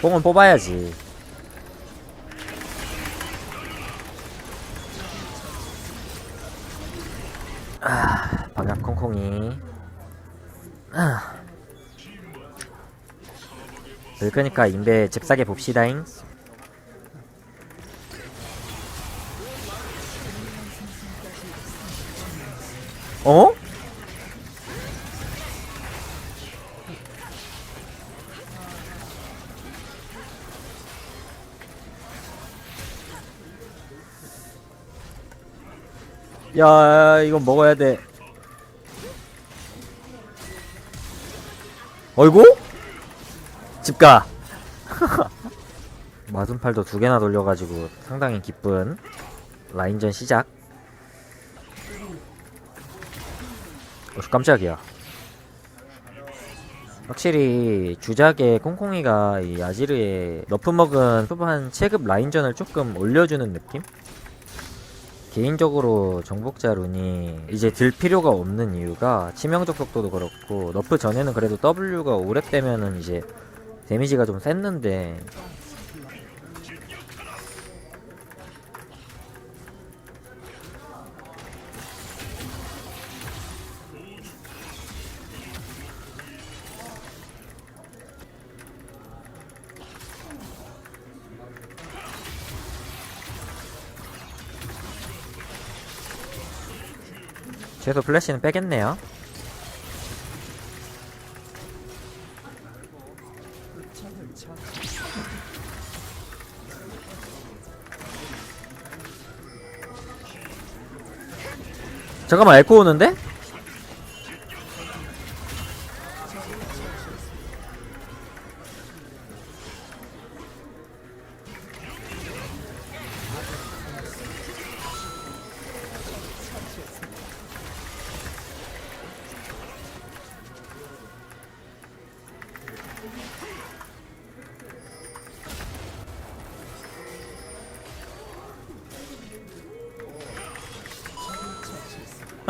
뽕은 뽑아야지. 아, 방약 콩콩이. 아. 늙으니까 인베 잽싸게 봅시다잉. 어? 야, 이건 먹어야 돼. 어이구? 집가. 마순팔도 두 개나 돌려가지고 상당히 기쁜 라인전 시작. 어, 깜짝이야. 확실히 주작의 콩콩이가 이 아지르의 너프 먹은 초반 체급 라인전을 조금 올려주는 느낌? 개인적으로 정복자 룬이 이제 들 필요가 없는 이유가 치명적 속도도 그렇고 너프 전에는 그래도 W가 오래 빼면은 이제 데미지가 좀 셌는데 최소 플래시는 빼겠네요. 잠깐만 에코 오는데?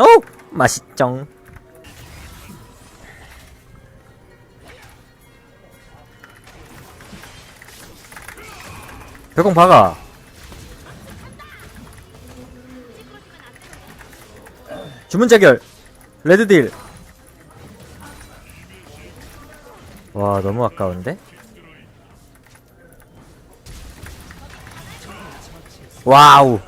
오! 맛있쩡. 백공 박아. 주문 자결. 레드딜. 와, 너무 아까운데? 와우.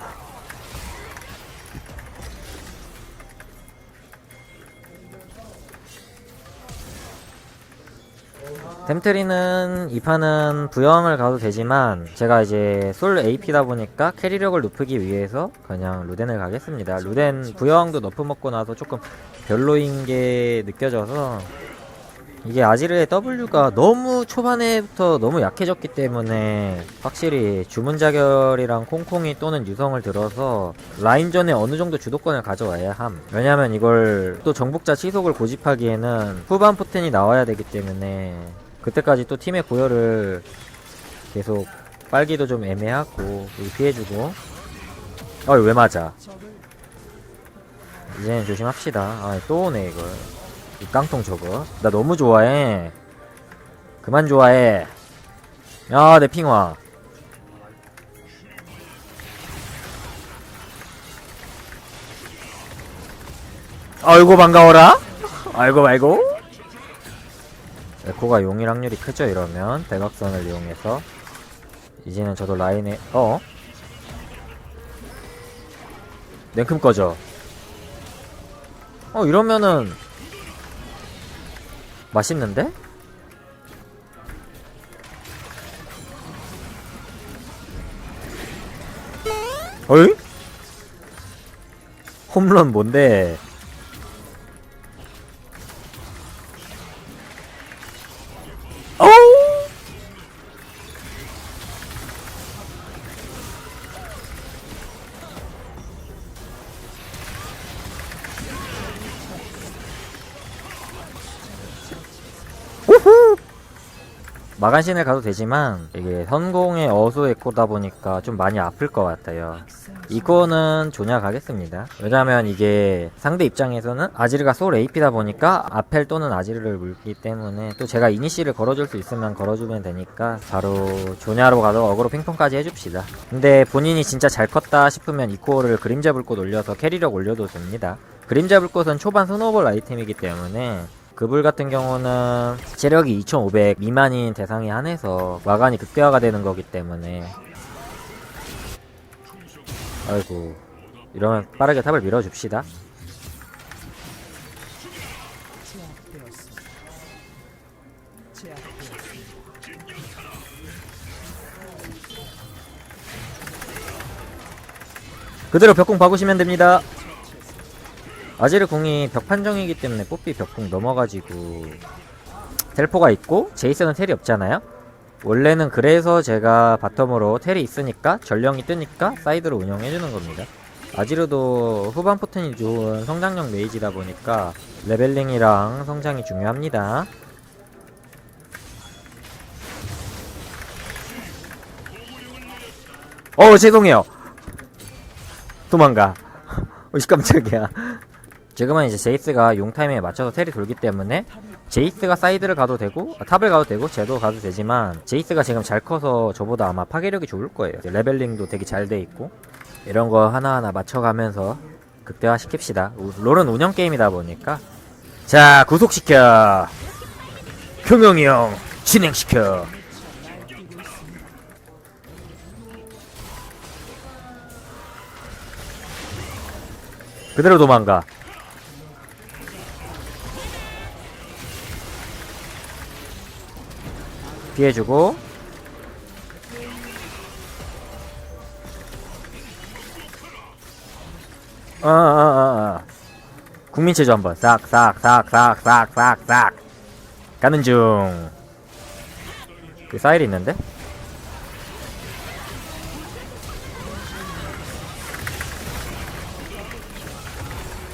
템트리는 이 판은 부영을 가도 되지만 제가 이제 솔 AP다 보니까 캐리력을 높이기 위해서 그냥 루덴을 가겠습니다. 루덴 부영도 너프 먹고 나서 조금 별로인 게 느껴져서 이게 아지르의 W가 너무 초반에부터 너무 약해졌기 때문에 확실히 주문자결이랑 콩콩이 또는 유성을 들어서 라인전에 어느 정도 주도권을 가져와야 함. 왜냐면 이걸 또 정복자 치속을 고집하기에는 후반 포텐이 나와야 되기 때문에 그때까지 또 팀의 고열을 계속 빨기도 좀 애매하고 여기 피해주고. 어이 왜 맞아? 이제는 조심합시다. 아 또 오네 이걸. 이 깡통 저거. 나 너무 좋아해. 그만 좋아해. 야내 핑화. 아이고 반가워라. 아이고 아이고 에코가 용일 확률이 크죠 이러면 대각선을 이용해서 이제는 저도 라인에 어? 냉큼 꺼져 어 이러면은 맛있는데? 어이? 홈런 뭔데? 마간신을 가도 되지만 이게 선공의 어수 에코다 보니까 좀 많이 아플 것 같아요. 이거는 조냐 가겠습니다. 왜냐면 이게 상대 입장에서는 아지르가 소울 AP다 보니까 아펠 또는 아지르를 물기 때문에 또 제가 이니시를 걸어줄 수 있으면 걸어주면 되니까 바로 조냐로 가도 어그로 핑퐁까지 해줍시다. 근데 본인이 진짜 잘 컸다 싶으면 이코어를 그림자 불꽃 올려서 캐리력 올려도 됩니다. 그림자 불꽃은 초반 스노볼 아이템이기 때문에 그불 같은 경우는 체력이 2500 미만인 대상에 한해서 마간이 극대화가 되는 거기 때문에. 아이고 이러면 빠르게 탑을 밀어줍시다. 그대로 벽공 박으시면 됩니다 아지르 궁이 벽 판정이기 때문에 뽀삐 벽궁 넘어가지고 텔포가 있고 제이슨은 텔이 없잖아요? 원래는 그래서 제가 바텀으로 텔이 있으니까 전령이 뜨니까 사이드로 운영해주는 겁니다. 아지르도 후반 포텐이 좋은 성장형 메이지다 보니까 레벨링이랑 성장이 중요합니다. 어 죄송해요. 도망가. 어이 깜짝이야 지금은 이제 제이스가 용 타이밍에 맞춰서 텔이 돌기 때문에 제이스가 사이드를 가도 되고 아, 탑을 가도 되고 쟤도 가도 되지만 제이스가 지금 잘 커서 저보다 아마 파괴력이 좋을 거예요. 레벨링도 되게 잘 돼 있고 이런 거 하나하나 맞춰가면서 극대화 시킵시다. 우- 롤은 운영 게임이다 보니까. 자 구속시켜. 효명이 형 진행시켜. 그대로 도망가 피해주고 어어 어 어 국민체조 한번 싹싹싹싹싹싹싹 가는 중. 그 사일이 있는데?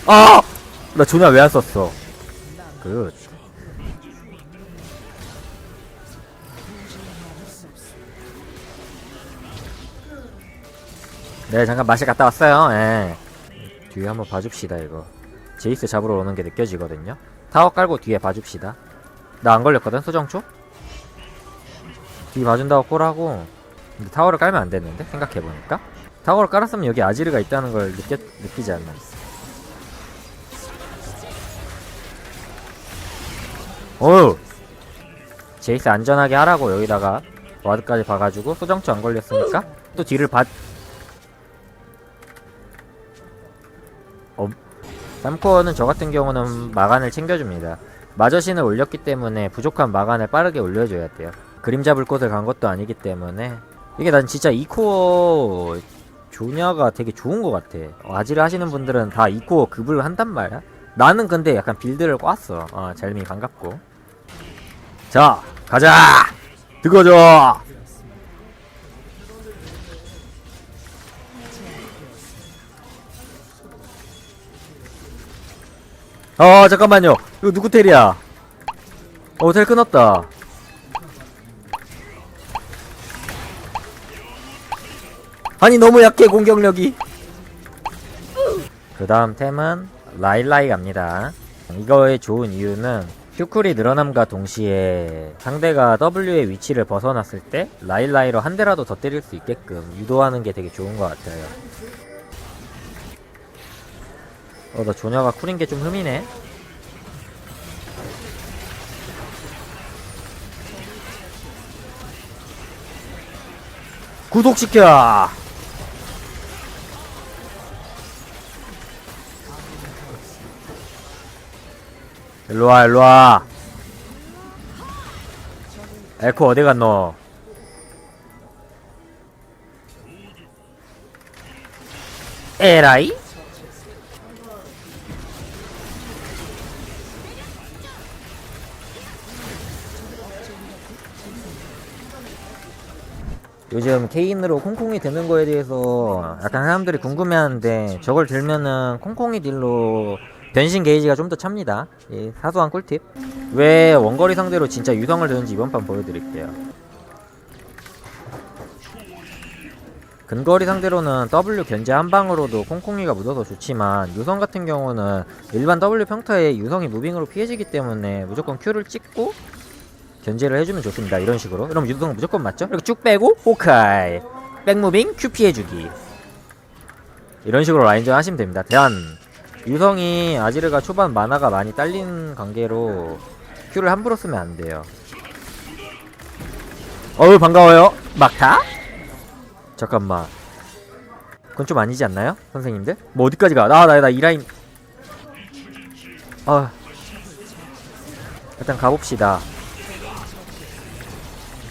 아! 나 조냐 왜안 썼어? 그 네 잠깐 맛이 갔다 왔어요. 예. 뒤에 한번 봐줍시다 이거. 제이스 잡으러 오는 게 느껴지거든요. 타워 깔고 뒤에 봐줍시다. 나 안 걸렸거든 소정초? 뒤 봐준다고 콜하고. 근데 타워를 깔면 안 됐는데 생각해보니까? 타워를 깔았으면 여기 아지르가 있다는 걸 느껴, 느끼지 않나. 어우 제이스 안전하게 하라고 여기다가 와드까지 봐가지고 소정초 안 걸렸으니까 또 뒤를 봐 3코어는 저 같은 경우는 마간을 챙겨줍니다. 마저신을 올렸기 때문에 부족한 마간을 빠르게 올려줘야 돼요. 그림 잡을 곳을 간 것도 아니기 때문에 이게 난 진짜 2코어 조냐가 되게 좋은 것 같아. 어, 아지를 하시는 분들은 다 2코어 급을 한단 말이야. 나는 근데 약간 빌드를 꽈어. 어, 젤미 반갑고. 자, 가자! 들어줘! 어 잠깐만요. 이거 누구 텔이야? 어텔 끊었다. 아니 너무 약해 공격력이. 그 다음 템은 라일라이 갑니다. 이거의 좋은 이유는 큐쿨이 늘어남과 동시에 상대가 W의 위치를 벗어났을 때 라일라이로 한 대라도 더 때릴 수 있게끔 유도하는 게 되게 좋은 것 같아요 어, 나 조냐가 쿨인 게 좀 흠이네. 구독시켜! 일로와, 일로와. 에코 어디 갔노? 에라이? 요즘 케인으로 콩콩이 드는 거에 대해서 약간 사람들이 궁금해하는데 저걸 들면은 콩콩이 딜로 변신 게이지가 좀 더 찹니다. 예, 사소한 꿀팁. 왜 원거리 상대로 진짜 유성을 드는지 이번 판 보여드릴게요. 근거리 상대로는 W 견제 한 방으로도 콩콩이가 묻어서 좋지만 유성 같은 경우는 일반 W 평타에 유성이 무빙으로 피해지기 때문에 무조건 Q를 찍고 견제를 해주면 좋습니다. 이런 식으로. 그럼 유성 무조건 맞죠? 이렇게 쭉 빼고 오카이 백무빙 Q 피해주기 이런 식으로 라인전 하시면 됩니다. 대한 유성이 아지르가 초반 만화가 많이 딸린 관계로 Q를 함부로 쓰면 안 돼요. 어우 반가워요. 막타? 잠깐만. 그건 좀 아니지 않나요? 선생님들? 뭐 어디까지 가? 나, 나, 나 이 라인. 아. 일단 가봅시다.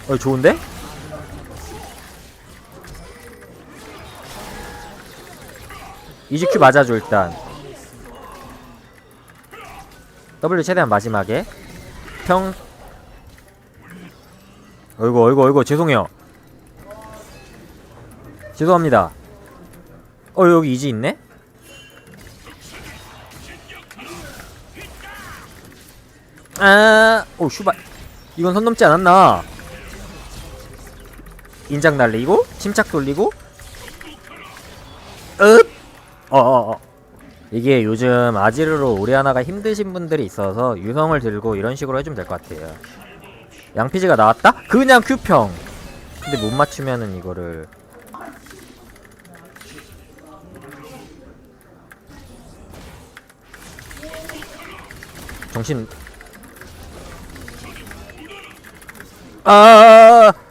어, 좋은데? 이즈큐 맞아줘, 일단. W 최대한 마지막에. 평. 어이구, 어이구, 어이구, 죄송해요. 죄송합니다. 어 여기 이지 있네? 아, 오 슈발. 이건 선 넘지 않았나? 인장 날리고 침착 돌리고 읍. 어어 어. 이게 요즘 아지르로 오리아나가 힘드신 분들이 있어서 유성을 들고 이런 식으로 해주면 될 것 같아요. 양피지가 나왔다? 그냥 큐평. 근데 못 맞추면은 이거를 정신 아, 아, 뭐, 뭐.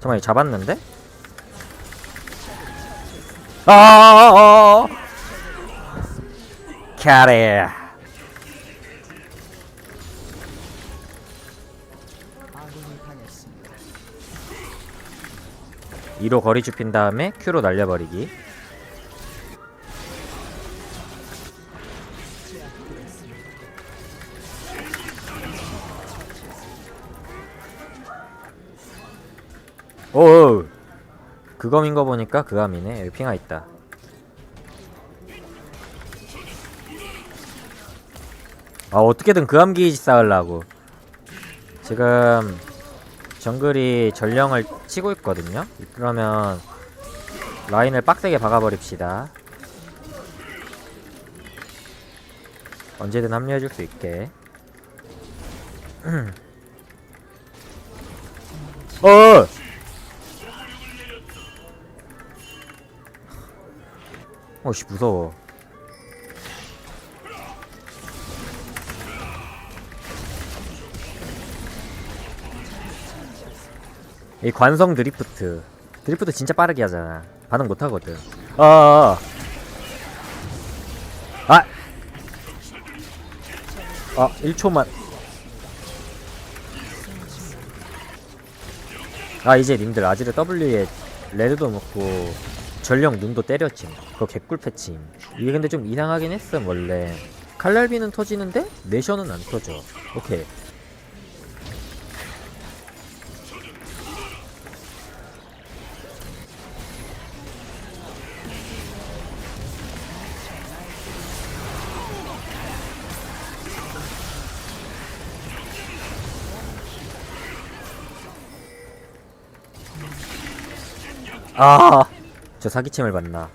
잠깐만 잡았는데? 아, 아, 아, 아. 캐리. 이로 거리 좁힌 다음에 Q로 날려버리기 오 그검인 거 보니까 그감이네 여기 핑하 있다 아 어떻게든 그암 게이지 쌓으려고 지금 정글이 전령을 치고 있거든요. 그러면 라인을 빡세게 박아버립시다. 언제든 합류해줄 수 있게. 어! 어씨 무서워. 이 관성 드리프트 드리프트 진짜 빠르게 하잖아 반응 못하거든 어어어 아 1초만. 아 이제 님들 아지르 W에 레드도 먹고 전령 눈도 때렸지. 그거 개꿀 패침 이게 근데 좀 이상하긴 했어 원래. 칼날비는 터지는데 내셔는 안 터져. 오케이 아, 저 사기침을 받나.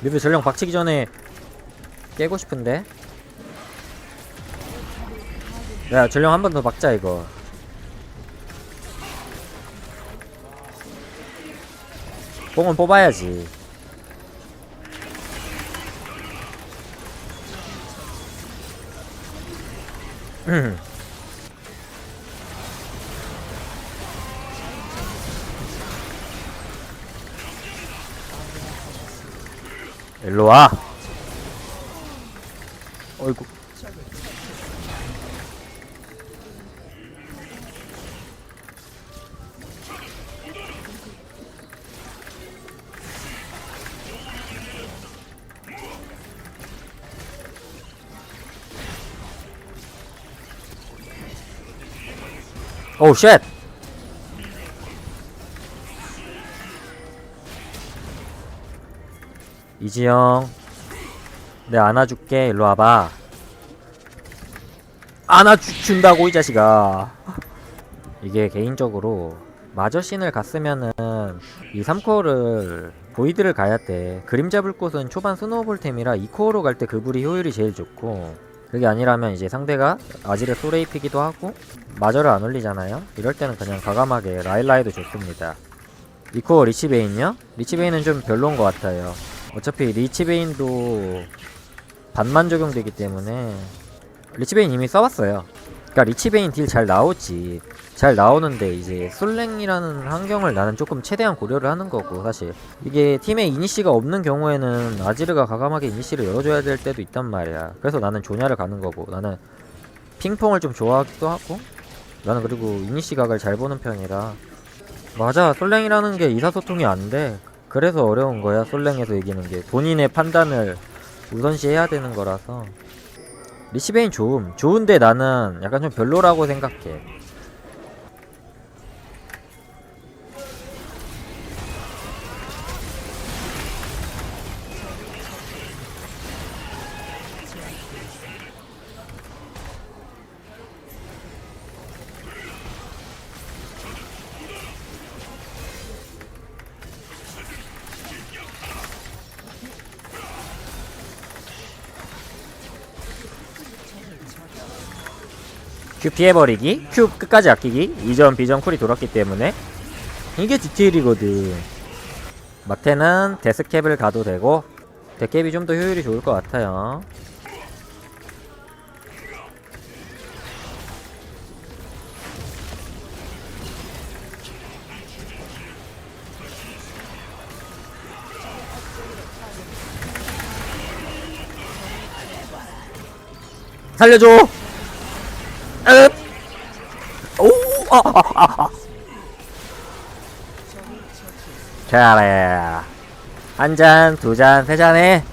미드 전령 박치기 전에 깨고 싶은데. 야, 전령 한 번 더 박자 이거. 뽕은 뽑아야지. 음. 일로 와. 어이구. 오 쉣. 이지영 내 안아줄게. 일로 와봐. 안아준다고 이 자식아. 이게 개인적으로 마저신을 갔으면은 이 3코어를 보이드를 가야 돼. 그림 잡을 곳은 초반 스노우볼템이라 2코어로 갈 때 그 불이 효율이 제일 좋고 그게 아니라면 이제 상대가 아지르 소레이피기도 하고 마저를 안 올리잖아요. 이럴 때는 그냥 과감하게 라일라이도 좋습니다. 2코어 리치베인요? 리치베인은 좀 별로인 것 같아요 어차피 리치베인도 반만 적용되기 때문에 리치베인 이미 써봤어요. 그니까 리치베인 딜 잘 나오지. 잘 나오는데 이제 솔랭이라는 환경을 나는 조금 최대한 고려를 하는 거고 사실. 이게 팀에 이니시가 없는 경우에는 아지르가 과감하게 이니시를 열어줘야 될 때도 있단 말이야. 그래서 나는 조냐를 가는 거고 나는 핑퐁을 좀 좋아하기도 하고 나는 그리고 이니시 각을 잘 보는 편이라. 맞아 솔랭이라는 게 의사소통이 안돼 그래서 어려운 거야 솔랭에서 이기는 게. 본인의 판단을 우선시해야 되는 거라서. 리시베인 좋음. 좋은데 나는 약간 좀 별로라고 생각해 큐 피해버리기 큐 끝까지 아끼기 이전 비전 쿨이 돌았기 때문에 이게 디테일이거든. 마테는 데스캡을 가도 되고 데캡이 좀 더 효율이 좋을 것 같아요. 살려줘 읍! 오! 아, 아, 아, 아. 잘해. 한 잔, 두 잔, 세 잔에